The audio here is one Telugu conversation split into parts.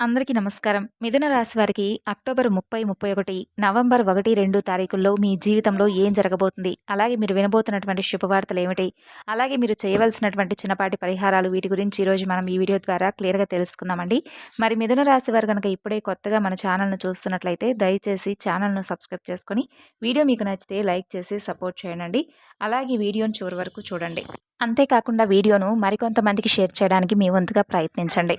అందరికీ నమస్కారం. మిథున రాశి వారికి అక్టోబర్ ముప్పై ముప్పై ఒకటి నవంబర్ ఒకటి రెండు తారీఖుల్లో మీ జీవితంలో ఏం జరగబోతుంది? అలాగే మీరు వినబోతున్నటువంటి శుభవార్తలు ఏమిటి? అలాగే మీరు చేయవలసినటువంటి చిన్నపాటి పరిహారాలు వీటి గురించి ఈరోజు మనం ఈ వీడియో ద్వారా క్లియర్గా తెలుసుకుందామండి. మరి మిథున రాశి వారు కనుక ఇప్పుడే కొత్తగా మన ఛానల్ను చూస్తున్నట్లయితే దయచేసి ఛానల్ను సబ్స్క్రైబ్ చేసుకొని వీడియో మీకు నచ్చితే లైక్ చేసి సపోర్ట్ చేయండి. అలాగే వీడియోను చివరి వరకు చూడండి. అంతేకాకుండా వీడియోను మరికొంతమందికి షేర్ చేయడానికి మీ వంతుగా ప్రయత్నించండి.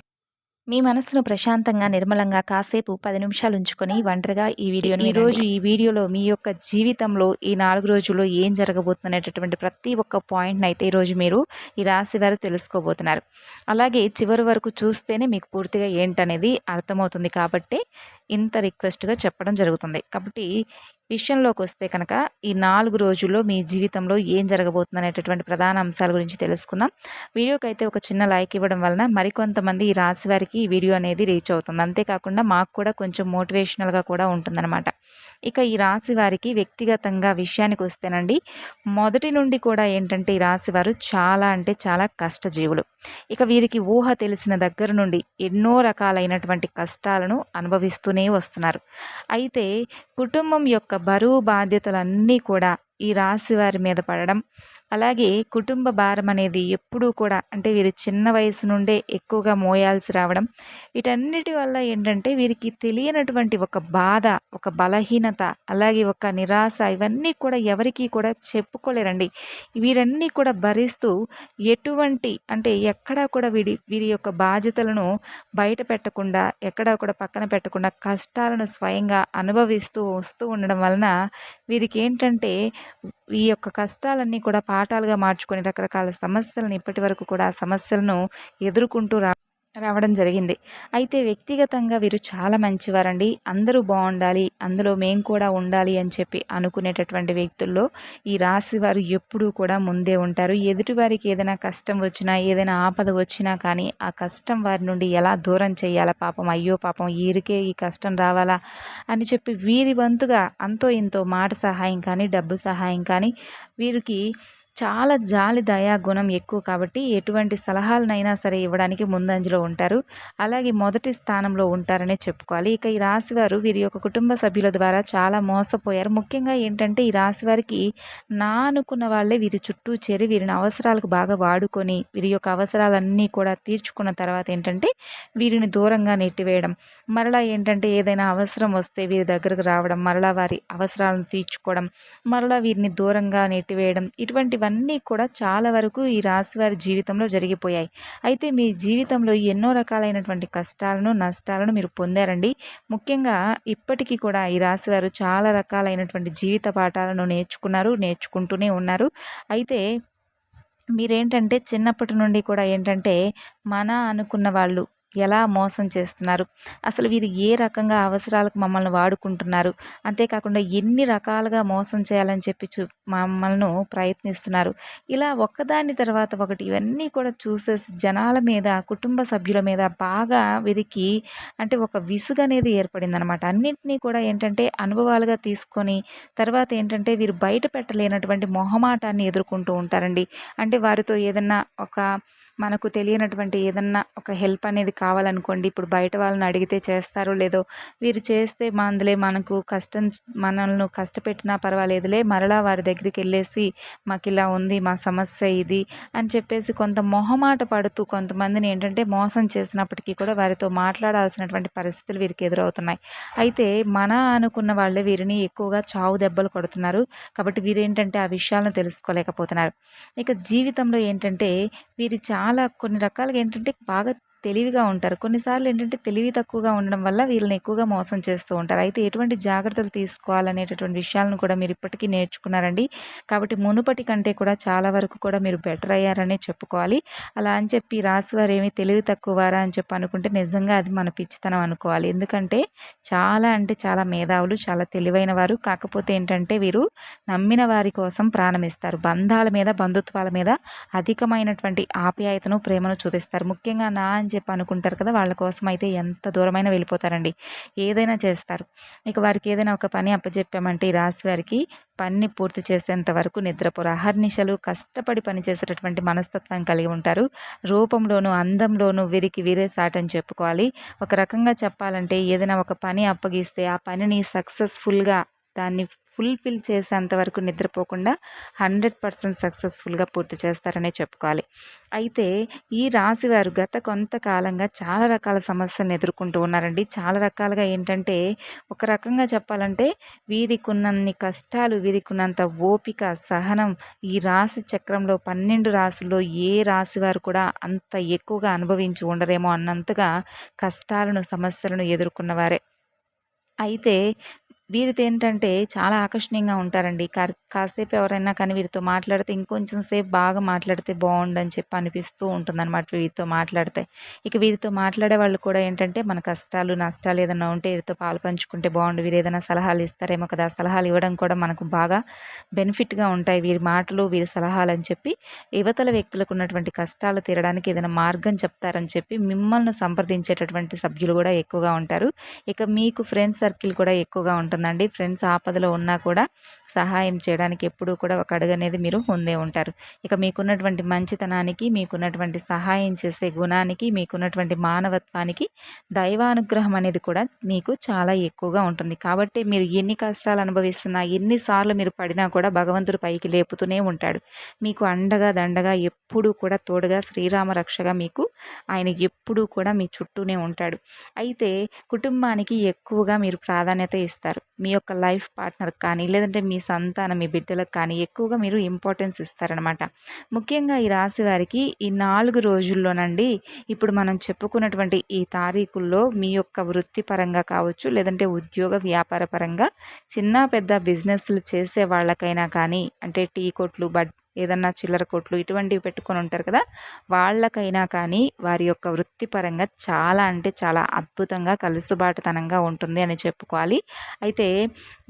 మీ మనసును ప్రశాంతంగా నిర్మలంగా కాసేపు పది నిమిషాలు ఉంచుకొని ఒంటరిగా ఈ వీడియోని ఈ రోజు ఈ వీడియోలో మీ యొక్క జీవితంలో ఈ నాలుగు రోజుల్లో ఏం జరగబోతున్నటువంటి ప్రతి ఒక్క పాయింట్ని అయితే ఈరోజు మీరు ఈ రాశి వారు తెలుసుకోబోతున్నారు. అలాగే చివరి వరకు చూస్తేనే మీకు పూర్తిగా ఏంటనేది అర్థమవుతుంది కాబట్టి ఇంత రిక్వెస్ట్గా చెప్పడం జరుగుతుంది. కాబట్టి విషయంలోకి వస్తే కనుక ఈ నాలుగు రోజుల్లో మీ జీవితంలో ఏం జరగబోతుంది అనేటటువంటి ప్రధాన అంశాల గురించి తెలుసుకుందాం. వీడియోకి అయితే ఒక చిన్న లైక్ ఇవ్వడం వలన మరికొంతమంది ఈ రాశి వారికి ఈ వీడియో అనేది రీచ్ అవుతుంది. అంతేకాకుండా మాకు కూడా కొంచెం మోటివేషనల్గా కూడా ఉంటుందన్నమాట. ఇక ఈ రాశి వారికి వ్యక్తిగతంగా విషయానికి వస్తేనండి మొదటి నుండి కూడా ఏంటంటే ఈ రాశి వారు చాలా అంటే చాలా కష్టజీవులు. ఇక వీరికి ఊహ తెలిసిన దగ్గర నుండి ఎన్నో రకాలైనటువంటి కష్టాలను అనుభవిస్తూనే వస్తున్నారు. అయితే కుటుంబం యొక్క బరువు బాధ్యతలన్నీ కూడా ఈ రాశి వారి మీద పడడం అలాగే కుటుంబ భారం అనేది ఎప్పుడూ కూడా అంటే వీరు చిన్న వయసు నుండే ఎక్కువగా మోయాల్సి రావడం వీటన్నిటి వల్ల ఏంటంటే వీరికి తెలియనటువంటి ఒక బాధ ఒక బలహీనత అలాగే ఒక నిరాశ ఇవన్నీ కూడా ఎవరికీ కూడా చెప్పుకోలేరండి. వీరన్నీ కూడా భరిస్తూ ఎటువంటి అంటే ఎక్కడా కూడా వీడి వీరి యొక్క బాధ్యతలను బయట పెట్టకుండా ఎక్కడా కూడా పక్కన పెట్టకుండా కష్టాలను స్వయంగా అనుభవిస్తూ వస్తూ ఉండడం వలన వీరికి ఏంటంటే ఈ యొక్క కష్టాలన్నీ కూడా పాఠాలుగా మార్చుకొని రకరకాల సమస్యలను ఇప్పటి వరకు కూడా ఆ సమస్యలను ఎదుర్కొంటూ రా రావడం జరిగింది. అయితే వ్యక్తిగతంగా వీరు చాలా మంచివారండి. అందరూ బాగుండాలి. అందులో మేము కూడా ఉండాలి అని చెప్పి అనుకునేటటువంటి వ్యక్తుల్లో ఈ రాశి వారు ఎప్పుడూ కూడా ముందే ఉంటారు. ఎదుటివారికి ఏదైనా కష్టం వచ్చినా ఏదైనా ఆపద వచ్చినా కానీ ఆ కష్టం వారి నుండి ఎలా దూరం చేయాలా? పాపం అయ్యో పాపం వీరికే ఈ కష్టం రావాలా? అని చెప్పి వీరి వంతుగా అంతో ఇంతో మాట సహాయం కానీ డబ్బు సహాయం కానీ వీరికి చాలా జాలి దయా గుణం ఎక్కువ కాబట్టి ఎటువంటి సలహాలనైనా సరే ఇవ్వడానికి ముందంజలో ఉంటారు. అలాగే మొదటి స్థానంలో ఉంటారనే చెప్పుకోవాలి. ఇక ఈ రాశివారు వీరి యొక్క కుటుంబ సభ్యుల ద్వారా చాలా మోసపోయారు. ముఖ్యంగా ఏంటంటే ఈ రాశి వారికి నా అనుకున్న వాళ్ళే వీరి చుట్టూ చేరి వీరిని అవసరాలకు బాగా వాడుకొని వీరి యొక్క అవసరాలన్నీ కూడా తీర్చుకున్న తర్వాత ఏంటంటే వీరిని దూరంగా నెట్టివేయడం. మరలా ఏంటంటే ఏదైనా అవసరం వస్తే వీరి దగ్గరకు రావడం. మరలా వారి అవసరాలను తీర్చుకోవడం. మరలా వీరిని దూరంగా నెట్టివేయడం. ఇటువంటివన్నీ ఇవన్నీ కూడా చాలా వరకు ఈ రాశి వారి జీవితంలో జరిగిపోయాయి. అయితే మీ జీవితంలో ఎన్నో రకాలైనటువంటి కష్టాలను నష్టాలను మీరు పొందారండి. ముఖ్యంగా ఇప్పటికీ కూడా ఈ రాశి వారు చాలా రకాలైనటువంటి జీవిత పాఠాలను నేర్చుకున్నారు నేర్చుకుంటూనే ఉన్నారు. అయితే మీరేంటంటే చిన్నప్పటి నుండి కూడా ఏంటంటే మన అనుకున్న వాళ్ళు ఎలా మోసం చేస్తున్నారు? అసలు వీరు ఏ రకంగా అవసరాలకు మమ్మల్ని వాడుకుంటున్నారు? అంతేకాకుండా ఎన్ని రకాలుగా మోసం చేయాలని చెప్పి చూ మమ్మల్ని ప్రయత్నిస్తున్నారు. ఇలా ఒక్కదాని తర్వాత ఒకటి ఇవన్నీ కూడా చూసేసి జనాల మీద కుటుంబ సభ్యుల మీద బాగా వెతికి అంటే ఒక విసుగు అనేది ఏర్పడిందనమాట అన్నింటినీ కూడా ఏంటంటే అనుభవాలుగా తీసుకొని తర్వాత ఏంటంటే వీరు బయట పెట్టలేనటువంటి మొహమాటాన్ని ఎదుర్కొంటూ ఉంటారండి. అంటే వారితో ఏదన్నా ఒక మనకు తెలియనటువంటి ఏదన్నా ఒక హెల్ప్ అనేది కావాలనుకోండి ఇప్పుడు బయట వాళ్ళని అడిగితే చేస్తారో లేదో వీరు చేస్తే మందులే మనకు కష్టం మనల్ని కష్టపెట్టినా పర్వాలేదులే మరలా వారి దగ్గరికి వెళ్ళేసి మాకు ఇలా ఉంది మా సమస్య ఇది అని చెప్పేసి కొంత మొహమాట పడుతూ కొంతమందిని ఏంటంటే మోసం చేసినప్పటికీ కూడా వారితో మాట్లాడాల్సినటువంటి పరిస్థితులు వీరికి ఎదురవుతున్నాయి. అయితే మన అనుకున్న వాళ్ళే వీరిని ఎక్కువగా చావు దెబ్బలు కొడుతున్నారు. కాబట్టి వీరేంటంటే ఆ విషయాలను తెలుసుకోలేకపోతున్నారు. ఇక జీవితంలో ఏంటంటే వీరి చాలా చాలా కొన్ని రకాలుగా ఏంటంటే బాగా తెలివిగా ఉంటారు. కొన్నిసార్లు ఏంటంటే తెలివి తక్కువగా ఉండడం వల్ల వీళ్ళని ఎక్కువగా మోసం చేస్తూ ఉంటారు. అయితే ఎటువంటి జాగ్రత్తలు తీసుకోవాలనేటటువంటి విషయాలను కూడా మీరు ఇప్పటికీ నేర్చుకున్నారండి. కాబట్టి మునుపటి కంటే కూడా చాలా వరకు కూడా మీరు బెటర్ అయ్యారనే చెప్పుకోవాలి. అలా అని చెప్పి రాసివారు ఏమి తెలివి తక్కువవారా అని చెప్పి అనుకుంటే నిజంగా అది మన పిచ్చితనం అనుకోవాలి. ఎందుకంటే చాలా అంటే చాలా మేధావులు చాలా తెలివైన వారు. కాకపోతే ఏంటంటే వీరు నమ్మిన వారి కోసం ప్రాణమిస్తారు బంధాల మీద బంధుత్వాల మీద అధికమైనటువంటి ఆప్యాయతను ప్రేమను చూపిస్తారు. ముఖ్యంగా నా అని చెప్పి అనుకుంటారు కదా వాళ్ళ కోసం అయితే ఎంత దూరమైనా వెళ్ళిపోతారండి. ఏదైనా చేస్తారు. ఇక వారికి ఏదైనా ఒక పని అప్పచెప్పామంటే ఈ రాశి వారికి పనిని పూర్తి చేసేంత వరకు నిద్రపోరు. అహర్నిశలు కష్టపడి పనిచేసేటటువంటి మనస్తత్వం కలిగి ఉంటారు. రూపంలోనూ అందంలోనూ వీరికి వీరే సాటని చెప్పుకోవాలి. ఒక రకంగా చెప్పాలంటే ఏదైనా ఒక పని అప్పగిస్తే ఆ పనిని సక్సెస్ఫుల్గా దాన్ని ఫుల్ఫిల్ చేసేంత వరకు నిద్రపోకుండా హండ్రెడ్ పర్సెంట్ సక్సెస్ఫుల్గా పూర్తి చేస్తారనే చెప్పుకోవాలి. అయితే ఈ రాశి వారు గత కొంతకాలంగా చాలా రకాల సమస్యలను ఎదుర్కొంటూ ఉన్నారండి. చాలా రకాలుగా ఏంటంటే ఒక రకంగా చెప్పాలంటే వీరికి ఉన్నన్ని కష్టాలు వీరికి ఉన్నంత ఓపిక సహనం ఈ రాశి చక్రంలో పన్నెండు రాశుల్లో ఏ రాశి వారు కూడా అంత ఎక్కువగా అనుభవించి ఉండరేమో అన్నంతగా కష్టాలను సమస్యలను ఎదుర్కొన్నవారే. అయితే వీరితో ఏంటంటే చాలా ఆకర్షణీయంగా ఉంటారండి. కాసేపు ఎవరైనా కానీ వీరితో మాట్లాడితే ఇంకొంచెం సేపు బాగా మాట్లాడితే బాగుండని చెప్పి అనిపిస్తూ ఉంటుందన్నమాట వీరితో మాట్లాడితే. ఇక వీరితో మాట్లాడే వాళ్ళు కూడా ఏంటంటే మన కష్టాలు నష్టాలు ఏదైనా ఉంటే వీరితో పాలు పంచుకుంటే బాగుండు. వీరు ఏదైనా సలహాలు ఇస్తారేమో కదా సలహాలు ఇవ్వడం కూడా మనకు బాగా బెనిఫిట్గా ఉంటాయి. వీరి మాటలు వీరి సలహాలు అని చెప్పి యువతల వ్యక్తులకు ఉన్నటువంటి కష్టాలు తీరడానికి ఏదైనా మార్గం చెప్తారని చెప్పి మిమ్మల్ని సంప్రదించేటటువంటి సభ్యులు కూడా ఎక్కువగా ఉంటారు. ఇక మీకు ఫ్రెండ్ సర్కిల్ కూడా ఎక్కువగా ఉంటుంది ఉంటుందండి. ఫ్రెండ్స్ ఆపదలో ఉన్నా కూడా సహాయం చేయడానికి ఎప్పుడూ కూడా ఒక అడుగు అనేది మీరు ముందే ఉంటారు. ఇక మీకున్నటువంటి మంచితనానికి మీకున్నటువంటి సహాయం చేసే గుణానికి మీకున్నటువంటి మానవత్వానికి దైవానుగ్రహం అనేది కూడా మీకు చాలా ఎక్కువగా ఉంటుంది. కాబట్టి మీరు ఎన్ని కష్టాలు అనుభవిస్తున్నా ఎన్నిసార్లు మీరు పడినా కూడా భగవంతుడు పైకి లేపుతూనే ఉంటాడు. మీకు అండగా దండగా ఎప్పుడూ కూడా తోడుగా శ్రీరామ రక్షగా మీకు ఆయన ఎప్పుడూ కూడా మీ చుట్టూనే ఉంటాడు. అయితే కుటుంబానికి ఎక్కువగా మీరు ప్రాధాన్యత ఇస్తారు. మీ యొక్క లైఫ్ పార్ట్నర్ కానీ లేదంటే మీ సంతానం మీ బిడ్డలకు కానీ ఎక్కువగా మీరు ఇంపార్టెన్స్ ఇస్తారనమాట ముఖ్యంగా ఈ రాశి వారికి ఈ నాలుగు రోజుల్లోనండి ఇప్పుడు మనం చెప్పుకున్నటువంటి ఈ తారీఖుల్లో మీ యొక్క వృత్తిపరంగా కావచ్చు లేదంటే ఉద్యోగ వ్యాపార పరంగా చిన్న పెద్ద బిజినెస్లు చేసే వాళ్ళకైనా కానీ అంటే టీ కొట్లు బడ్ ఏదన్నా చిల్లర కొట్లు ఇటువంటివి పెట్టుకొని ఉంటారు కదా వాళ్ళకైనా కానీ వారి యొక్క వృత్తిపరంగా చాలా అంటే చాలా అద్భుతంగా కలుసుబాటుతనంగా ఉంటుంది అని చెప్పుకోవాలి. అయితే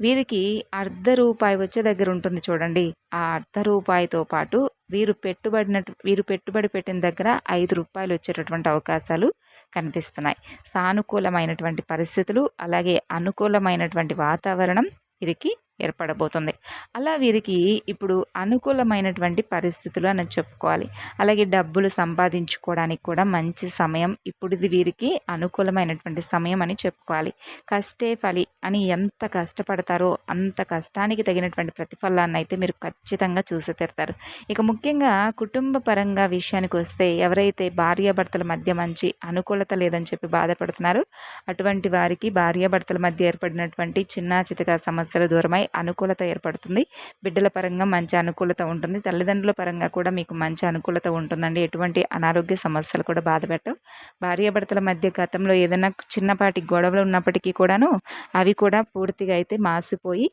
వీరికి అర్ధ రూపాయి వచ్చే దగ్గర ఉంటుంది చూడండి. ఆ అర్ధ రూపాయితో పాటు వీరు పెట్టుబడిన వీరు పెట్టుబడి పెట్టిన దగ్గర ఐదు రూపాయలు వచ్చేటటువంటి అవకాశాలు కనిపిస్తున్నాయి. సానుకూలమైనటువంటి పరిస్థితులు అలాగే అనుకూలమైనటువంటి వాతావరణం వీరికి ఏర్పడబోతుంది. అలా వీరికి ఇప్పుడు అనుకూలమైనటువంటి పరిస్థితులు అని చెప్పుకోవాలి. అలాగే డబ్బులు సంపాదించుకోవడానికి కూడా మంచి సమయం ఇప్పుడుది వీరికి అనుకూలమైనటువంటి సమయం అని చెప్పుకోవాలి. కష్టే ఫలి అని ఎంత కష్టపడతారో అంత కష్టానికి తగినటువంటి ప్రతిఫలాన్ని అయితే మీరు ఖచ్చితంగా చూసి తీరుతారు. ఇక ముఖ్యంగా కుటుంబ పరంగా విషయానికి వస్తే ఎవరైతే భార్యాభర్తల మధ్య మంచి అనుకూలత లేదని చెప్పి బాధపడుతున్నారో అటువంటి వారికి భార్యాభర్తల మధ్య ఏర్పడినటువంటి చిన్న చితక సమస్యలు దూరమై అనుకూలత ఏర్పడుతుంది. బిడ్డల పరంగా మంచి అనుకూలత ఉంటుంది. తల్లిదండ్రుల పరంగా కూడా మీకు మంచి అనుకూలత ఉంటుందండి. ఎటువంటి అనారోగ్య సమస్యలు కూడా బాధపెట్టవు. భార్యాభర్తల మధ్య గతంలో ఏదైనా చిన్నపాటి గొడవలు ఉన్నప్పటికీ కూడాను అవి కూడా పూర్తిగా అయితే మాసిపోయి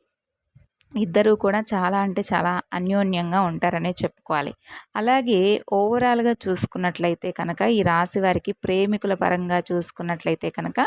ఇద్దరూ కూడా చాలా అంటే చాలా అన్యోన్యంగా ఉంటారనే చెప్పుకోవాలి. అలాగే ఓవరాల్గా చూసుకున్నట్లయితే కనుక ఈ రాశి వారికి ప్రేమికుల పరంగా చూసుకున్నట్లయితే కనుక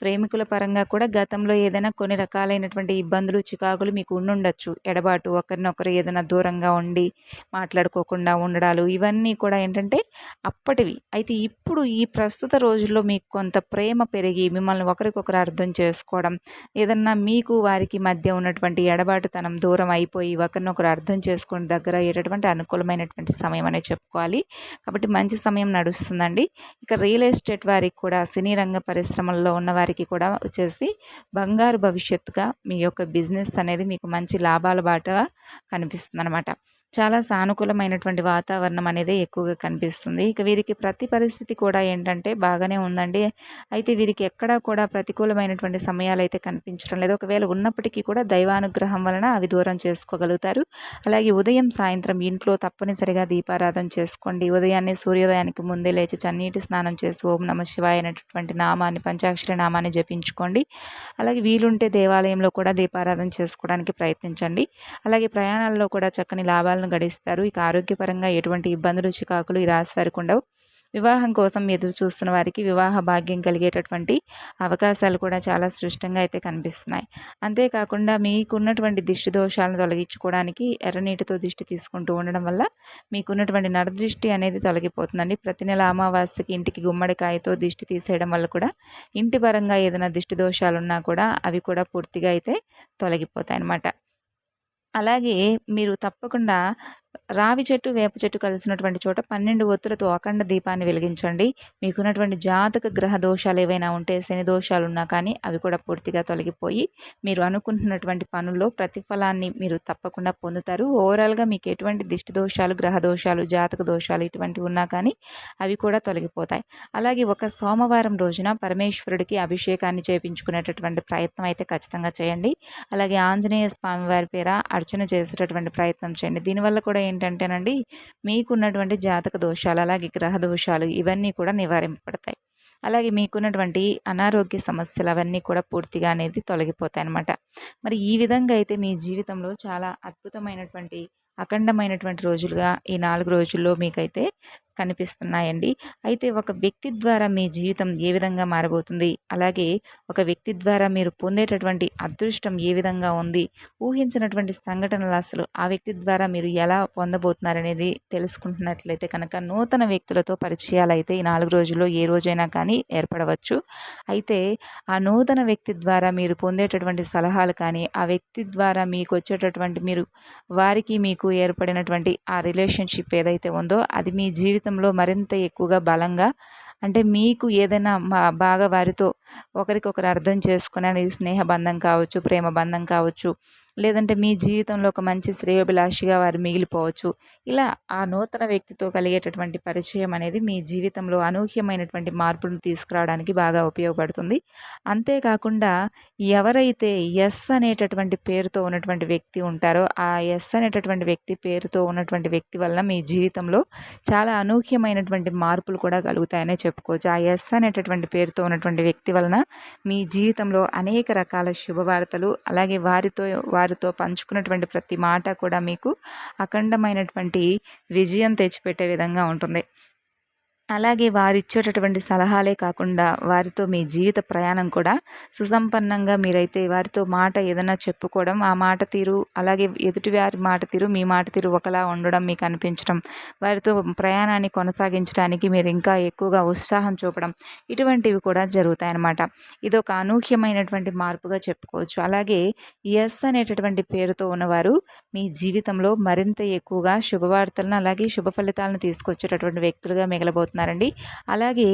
ప్రేమికుల పరంగా కూడా గతంలో ఏదైనా కొన్ని రకాలైనటువంటి ఇబ్బందులు చికాకులు మీకు ఉండుండొచ్చు. ఎడబాటు ఒకరినొకరు ఏదైనా దూరంగా ఉండి మాట్లాడుకోకుండా ఉండడాలు ఇవన్నీ కూడా ఏంటంటే అప్పటివి. అయితే ఇప్పుడు ఈ ప్రస్తుత రోజుల్లో మీకు కొంత ప్రేమ పెరిగి మిమ్మల్ని ఒకరికొకరు అర్థం చేసుకోవడం ఏదన్నా మీకు వారికి మధ్య ఉన్నటువంటి ఎడబాటుతనం మనం దూరం అయిపోయి ఒకరినొకరు అర్థం చేసుకుని దగ్గర అయ్యేటటువంటి అనుకూలమైనటువంటి సమయం అనే చెప్పుకోవాలి. కాబట్టి మంచి సమయం నడుస్తుందండి. ఇక రియల్ ఎస్టేట్ వారికి కూడా సినీ రంగ పరిశ్రమల్లో ఉన్న వారికి కూడా వచ్చేసి బంగారు భవిష్యత్తుగా మీ యొక్క బిజినెస్ అనేది మీకు మంచి లాభాల బాటగా కనిపిస్తుంది అనమాట చాలా సానుకూలమైనటువంటి వాతావరణం అనేది ఎక్కువగా కనిపిస్తుంది. ఇక వీరికి ప్రతి పరిస్థితి కూడా ఏంటంటే బాగానే ఉందండి. అయితే వీరికి ఎక్కడా కూడా ప్రతికూలమైనటువంటి సమయాలు అయితే కనిపించడం లేదు. ఒకవేళ ఉన్నప్పటికీ కూడా దైవానుగ్రహం వలన అవి దూరం చేసుకోగలుగుతారు. అలాగే ఉదయం సాయంత్రం ఇంట్లో తప్పనిసరిగా దీపారాధన చేసుకోండి. ఉదయాన్నే సూర్యోదయానికి ముందే లేచి చన్నీటి స్నానం చేసి ఓం నమ శివాయ అనేటటువంటి నామాన్ని పంచాక్షర నామాన్ని జపించుకోండి. అలాగే వీలుంటే దేవాలయంలో కూడా దీపారాధన చేసుకోవడానికి ప్రయత్నించండి. అలాగే ప్రయాణాల్లో కూడా చక్కని లాభాలు జీవితాలను గడిస్తారు. ఇక ఆరోగ్యపరంగా ఎటువంటి ఇబ్బందులు చికాకులు ఈ రాశి వారికి ఉండవు. వివాహం కోసం ఎదురు చూస్తున్న వారికి వివాహ భాగ్యం కలిగేటటువంటి అవకాశాలు కూడా చాలా సృష్టంగా అయితే కనిపిస్తున్నాయి. అంతేకాకుండా మీకున్నటువంటి దిష్టి దోషాలను తొలగించుకోవడానికి ఎర్రనీటితో దిష్టి తీసుకుంటూ ఉండడం వల్ల మీకున్నటువంటి నరదృష్టి అనేది తొలగిపోతుందండి. ప్రతి నెల అమావాస్యకి ఇంటికి గుమ్మడికాయతో దిష్టి తీసేయడం వల్ల కూడా ఇంటి పరంగా ఏదైనా దిష్టి దోషాలు ఉన్నా కూడా అవి కూడా పూర్తిగా అయితే తొలగిపోతాయి అన్నమాట అలాగే మీరు తప్పకుండా రావి చెట్టు వేప చెట్టు కలిసినటువంటి చోట పన్నెండు ఒత్తులతో అఖండ దీపాన్ని వెలిగించండి. మీకున్నటువంటి జాతక గ్రహ దోషాలు ఏవైనా ఉంటే శని దోషాలు ఉన్నా కానీ అవి కూడా పూర్తిగా తొలగిపోయి మీరు అనుకుంటున్నటువంటి పనుల్లో ప్రతిఫలాన్ని మీరు తప్పకుండా పొందుతారు. ఓవరాల్గా మీకు ఎటువంటి దిష్టి దోషాలు గ్రహ దోషాలు జాతక దోషాలు ఇటువంటివి ఉన్నా కానీ అవి కూడా తొలగిపోతాయి. అలాగే ఒక సోమవారం రోజున పరమేశ్వరుడికి అభిషేకాన్ని చేపించుకునేటటువంటి ప్రయత్నం అయితే ఖచ్చితంగా చేయండి. అలాగే ఆంజనేయ స్వామి వారి పేర అర్చన చేసేటటువంటి ప్రయత్నం చేయండి. దీనివల్ల కూడా ఏంటంటేనండి మీకున్నటువంటి జాతక దోషాలు అలాగే గ్రహ దోషాలు ఇవన్నీ కూడా నివారింపబడతాయి. అలాగే మీకున్నటువంటి అనారోగ్య సమస్యలు అవన్నీ కూడా పూర్తిగా అనేది తొలగిపోతాయి అన్నమాట మరి ఈ విధంగా అయితే మీ జీవితంలో చాలా అద్భుతమైనటువంటి అఖండమైనటువంటి రోజులుగా ఈ నాలుగు రోజుల్లో మీకైతే కనిపిస్తున్నాయండి. అయితే ఒక వ్యక్తి ద్వారా మీ జీవితం ఏ విధంగా మారబోతుంది? అలాగే ఒక వ్యక్తి ద్వారా మీరు పొందేటటువంటి అదృష్టం ఏ విధంగా ఉంది? ఊహించినటువంటి సంఘటనలు అసలు ఆ వ్యక్తి ద్వారా మీరు ఎలా పొందబోతున్నారనేది తెలుసుకుంటున్నట్లయితే కనుక నూతన వ్యక్తులతో పరిచయాలు అయితే ఈ నాలుగు రోజుల్లో ఏ రోజైనా కానీ ఏర్పడవచ్చు. అయితే ఆ నూతన వ్యక్తి ద్వారా మీరు పొందేటటువంటి సలహాలు కానీ ఆ వ్యక్తి ద్వారా మీకు వచ్చేటటువంటి మీరు వారికి మీకు ఏర్పడినటువంటి ఆ రిలేషన్షిప్ ఏదైతే ఉందో అది మీ జీవితం జీవితంలో మరింత ఎక్కువగా బలంగా అంటే మీకు ఏదైనా మా బాగా వారితో ఒకరికొకరు అర్థం చేసుకునే స్నేహ బంధం కావచ్చు ప్రేమ బంధం కావచ్చు లేదంటే మీ జీవితంలో ఒక మంచి శ్రేయోభిలాషిగా వారు మిగిలిపోవచ్చు. ఇలా ఆ నూతన వ్యక్తితో కలిగేటటువంటి పరిచయం అనేది మీ జీవితంలో అనూహ్యమైనటువంటి మార్పులను తీసుకురావడానికి బాగా ఉపయోగపడుతుంది. అంతేకాకుండా ఎవరైతే ఎస్ అనేటటువంటి పేరుతో ఉన్నటువంటి వ్యక్తి ఉంటారో ఆ ఎస్ అనేటటువంటి వ్యక్తి పేరుతో ఉన్నటువంటి వ్యక్తి వలన మీ జీవితంలో చాలా అనూహ్యమైనటువంటి మార్పులు కూడా కలుగుతాయనే చెప్పుకోవచ్చు. ఆ ఎస్ అనేటటువంటి పేరుతో ఉన్నటువంటి వ్యక్తి వలన మీ జీవితంలో అనేక రకాల శుభవార్తలు అలాగే వారితో వారి వారితో పంచుకున్నటువంటి ప్రతి మాట కూడా మీకు అఖండమైనటువంటి విజయం తెచ్చిపెట్టే విధంగా ఉంటుంది. అలాగే వారిచ్చేటటువంటి సలహాలే కాకుండా వారితో మీ జీవిత ప్రయాణం కూడా సుసంపన్నంగా మీరైతే వారితో మాట ఏదైనా చెప్పుకోవడం ఆ మాట తీరు అలాగే ఎదుటివారి మాట తీరు మీ మాట తీరు ఒకలా ఉండడం మీకు అనిపించడం వారితో ప్రయాణాన్ని కొనసాగించడానికి మీరు ఇంకా ఎక్కువగా ఉత్సాహం చూపడం ఇటువంటివి కూడా జరుగుతాయన్నమాట. ఇది ఒక అనూహ్యమైనటువంటి మార్పుగా చెప్పుకోవచ్చు. అలాగే ఎస్ అనేటటువంటి పేరుతో ఉన్నవారు మీ జీవితంలో మరింత ఎక్కువగా శుభవార్తలను అలాగే శుభ ఫలితాలను తీసుకొచ్చేటటువంటి వ్యక్తులుగా మిగలబోతున్నారు. చేస్తున్నారండి. అలాగే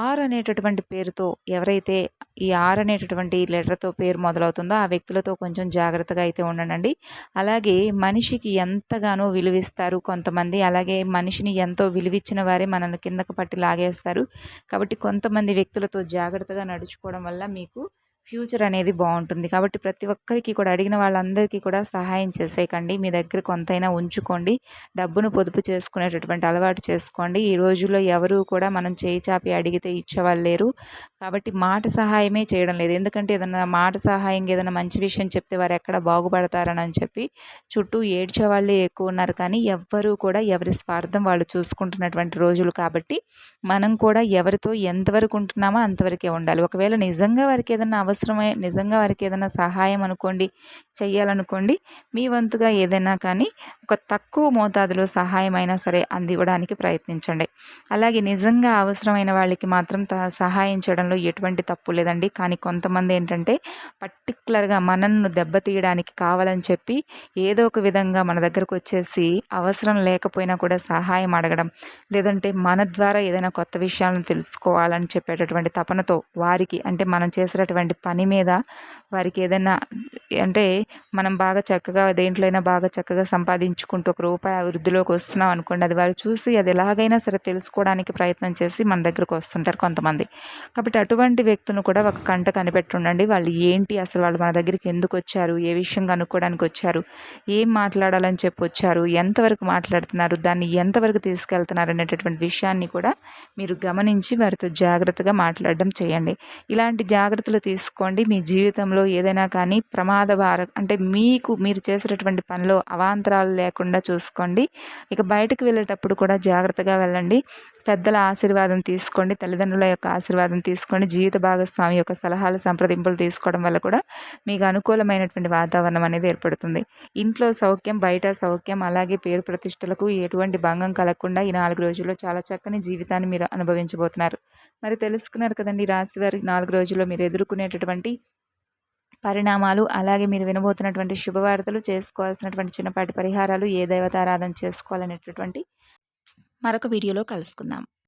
ఆర్ అనేటటువంటి పేరుతో ఎవరైతే ఈ ఆర్ అనేటటువంటి లెటర్తో పేరు మొదలవుతుందో ఆ వ్యక్తులతో కొంచెం జాగ్రత్తగా అయితే ఉండండి అలాగే మనిషికి ఎంతగానో విలువిస్తారు కొంతమంది. అలాగే మనిషిని ఎంతో విలువిచ్చిన వారే మనల్ని కిందకు పట్టి లాగేస్తారు. కాబట్టి కొంతమంది వ్యక్తులతో జాగ్రత్తగా నడుచుకోవడం వల్ల మీకు ఫ్యూచర్ అనేది బాగుంటుంది. కాబట్టి ప్రతి ఒక్కరికి కూడా అడిగిన వాళ్ళందరికీ కూడా సహాయం చేసేయకండి. మీ దగ్గర కొంతైనా ఉంచుకోండి. డబ్బును పొదుపు చేసుకునేటటువంటి అలవాటు చేసుకోండి. ఈ రోజుల్లో ఎవరు కూడా మనం చేయి చాపి అడిగితే ఇచ్చేవాళ్ళు లేరు. కాబట్టి మాట సహాయమే చేయడం లేదు. ఎందుకంటే ఏదైనా మాట సహాయం ఏదైనా మంచి విషయం చెప్తే వారు ఎక్కడ బాగుపడతారని అని చెప్పి చుట్టూ ఏడ్చే వాళ్ళే ఎక్కువ ఉన్నారు. కానీ ఎవ్వరూ కూడా ఎవరి స్వార్థం వాళ్ళు చూసుకుంటున్నటువంటి రోజులు కాబట్టి మనం కూడా ఎవరితో ఎంతవరకు ఉంటున్నామో అంతవరకే ఉండాలి. ఒకవేళ నిజంగా వారికి ఏదైనా అవసరం అవసరమై నిజంగా వారికి ఏదైనా సహాయం అనుకోండి చెయ్యాలనుకోండి మీ వంతుగా ఏదైనా కానీ ఒక తక్కువ మోతాదులో సహాయం అయినా సరే అందివ్వడానికి ప్రయత్నించండి. అలాగే నిజంగా అవసరమైన వాళ్ళకి మాత్రం సహాయం చేయడంలో ఎటువంటి తప్పు లేదండి. కానీ కొంతమంది ఏంటంటే పర్టికులర్గా మనల్ని దెబ్బతీయడానికి కావాలని చెప్పి ఏదో ఒక విధంగా మన దగ్గరకు వచ్చేసి అవసరం లేకపోయినా కూడా సహాయం అడగడం లేదంటే మన ద్వారా ఏదైనా కొత్త విషయాలను తెలుసుకోవాలని చెప్పేటటువంటి తపనతో వారికి అంటే మనం చేసేటటువంటి పని మీద వారికి ఏదైనా అంటే మనం బాగా చక్కగా దేంట్లో అయినా బాగా చక్కగా సంపాదించుకుంటూ ఒక రూపాయి వృద్ధిలోకి వస్తున్నాం అనుకోండి అది వారు చూసి అది ఎలాగైనా సరే తెలుసుకోవడానికి ప్రయత్నం చేసి మన దగ్గరకు వస్తుంటారు కొంతమంది. కాబట్టి అటువంటి వ్యక్తులను కూడా ఒక కంట కనిపెట్టుండండి. వాళ్ళు ఏంటి అసలు వాళ్ళు మన దగ్గరికి ఎందుకు వచ్చారు? ఏ విషయం కనుక్కోవడానికి వచ్చారు? ఏం మాట్లాడాలని చెప్పి వచ్చారు? ఎంతవరకు మాట్లాడుతున్నారు? దాన్ని ఎంతవరకు తీసుకెళ్తున్నారు అనేటటువంటి విషయాన్ని కూడా మీరు గమనించి వారితో జాగ్రత్తగా మాట్లాడడం చేయండి. ఇలాంటి జాగ్రత్తలు తీసుకు చేసుకోండి. మీ జీవితంలో ఏదైనా కానీ ప్రమాద భార అంటే మీకు మీరు చేసేటటువంటి పనిలో అవాంతరాలు లేకుండా చూసుకోండి. ఇక బయటకు వెళ్ళేటప్పుడు కూడా జాగ్రత్తగా వెళ్ళండి. పెద్దల ఆశీర్వాదం తీసుకోండి తల్లిదండ్రుల యొక్క ఆశీర్వాదం తీసుకోండి జీవిత భాగస్వామి యొక్క సలహాలు సంప్రదింపులు తీసుకోవడం వల్ల కూడా మీకు అనుకూలమైనటువంటి వాతావరణం అనేది ఏర్పడుతుంది. ఇంట్లో సౌఖ్యం బయట సౌఖ్యం అలాగే పేరు ప్రతిష్టలకు ఎటువంటి భంగం కలగకుండా ఈ నాలుగు రోజుల్లో చాలా చక్కని జీవితాన్ని మీరు అనుభవించబోతున్నారు. మరి తెలుసుకున్నారు కదండి రాశి వారి నాలుగు రోజుల్లో మీరు ఎదుర్కొనేటటువంటి పరిణామాలు అలాగే మీరు వినబోతున్నటువంటి శుభవార్తలు చేసుకోవాల్సినటువంటి చిన్నపాటి పరిహారాలు ఏ దేవతారాధన చేసుకోవాలనేటటువంటి మరొక వీడియోలో కలుసుకుందాం.